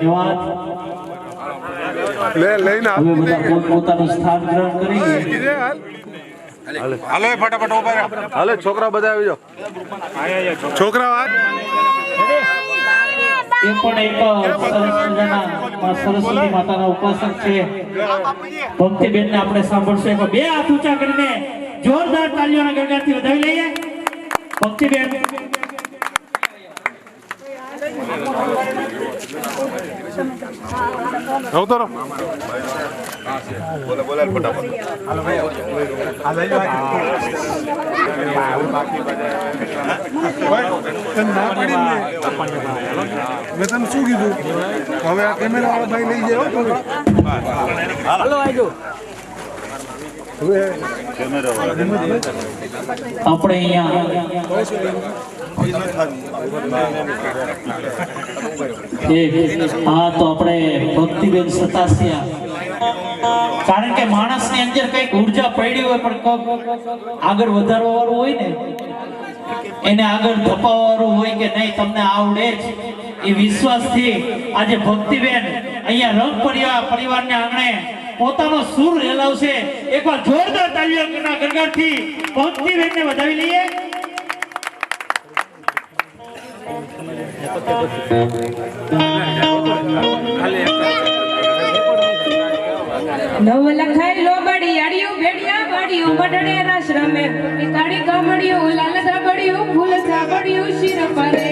ધન્યવાદ. લે લઈને હવે બધા પોતપોતાનું સ્થાન ગ્રહણ કરી હાલો ફટાફટ ઊભા હાલો છોકરા બધા આવી જાઓ. છોકરા વાત એ પણ એક સરસ્વતી માતાના ઉપાસક છે. ભક્તિબેન ને આપણે સાંભળશું. બે હાથ ઊંચા કરીને જોરદાર તાલીઓના ગરગાથી વધાવી લઈએ. ભક્તિબેન. ને મેં તમને શું કીધું હવે આ કેમેરા વાળા ભાઈ લઈ હો હાલો આવજો આપણે અહીંયા કારણ કે માણસની અંદર કંઈક ઊર્જા પડી હોય, પણ આગળ વધારવા હોય ને, એને આગળ ધપાવવાનું હોય કે નહીં, તમને આવડે જ. એ વિશ્વાસથી આજે ભક્તિબેન અહીંયા રંગ પરિવાર, પરિવારને આંગણે પોતાનો સુર રેલાવશે. એકવાર જોરદારથી ભક્તિબેન ભક્તિબેનને વધાવી લઈએ. નવ લખાય લો બડિયાડિયું ભેડિયા બાડિયું બડડે રસ રમે. કાળી કમડિયું લાલ સાબડિયું ફૂલ સાબડિયું શિર પરે.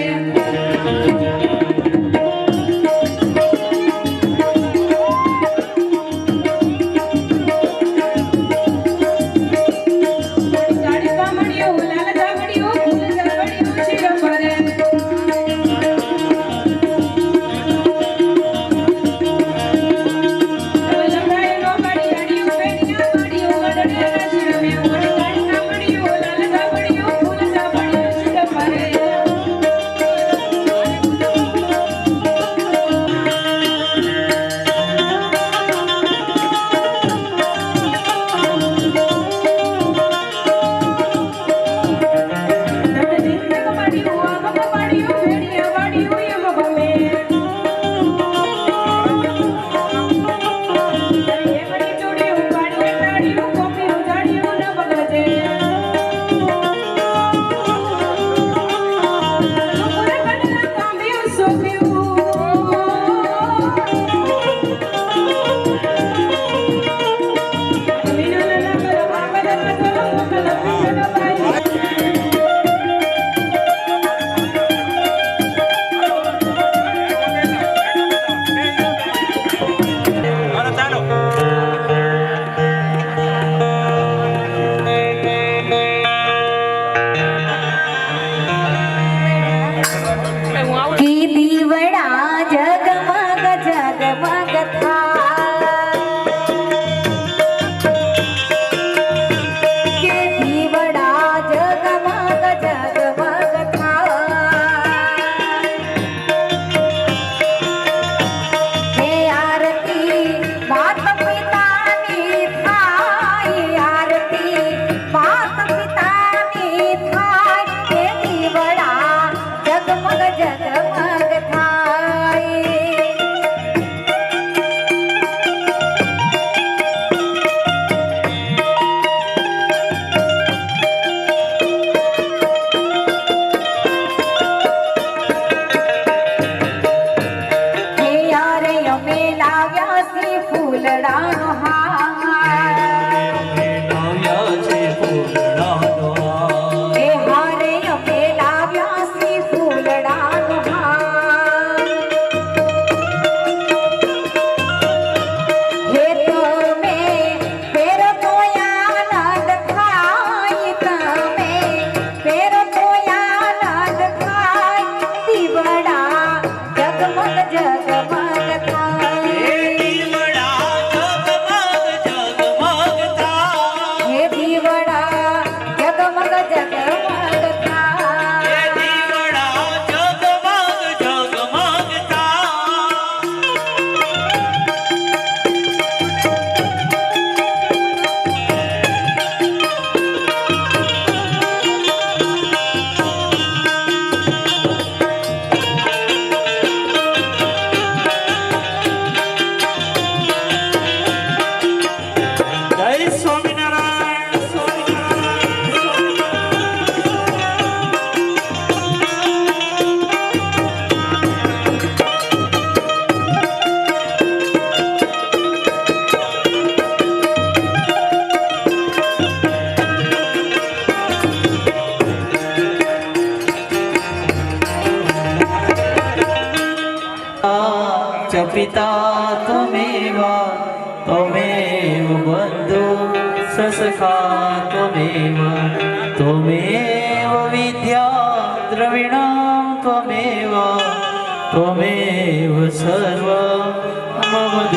Wow. આવ્યા શ્રી ફૂલડાનો હા 감사합니다.